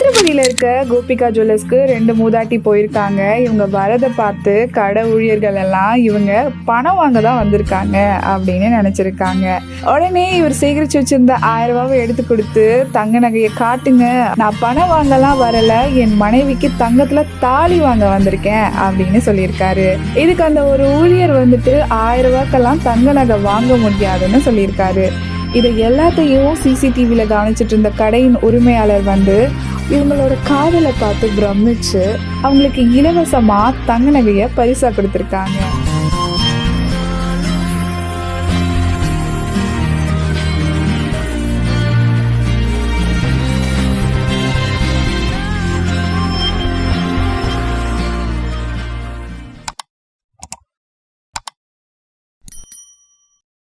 திருப்பதியில் இருக்க கோபிகா ஜுவல்லர்ஸ்க்கு ரெண்டு மூதாட்டி போயிருக்காங்க. இவங்க வரதை பார்த்து கடை ஊழியர்கள் எல்லாம் இவங்க பணம் வாங்க தான் வந்திருக்காங்க அப்படின்னு நினச்சிருக்காங்க. உடனே இவர் சேகரித்து வச்சிருந்த ஆயிரம் ரூபாவை எடுத்து கொடுத்து தங்க நகையை காட்டுங்க. நான் பணம் வாங்கலாம் வரல. என் மனைவிக்கு தங்கத்தில் தாலி வாங்க வந்திருக்கேன் அப்படின்னு சொல்லியிருக்காரு. இதுக்கு அந்த ஒரு ஊழியர் வந்துட்டு ஆயிரம் ரூபாய்க்கெல்லாம் தங்க நகை வாங்க முடியாதுன்னு சொல்லியிருக்காரு. இதை எல்லாத்தையும் சிசிடிவியில் கவனிச்சிட்டு இருந்த கடையின் உரிமையாளர் வந்து இவங்களோட காதலை பார்த்து பிரமிச்சு அவங்களுக்கு இலவசமாக தங்க நகையை பரிசாக கொடுத்துருக்காங்க.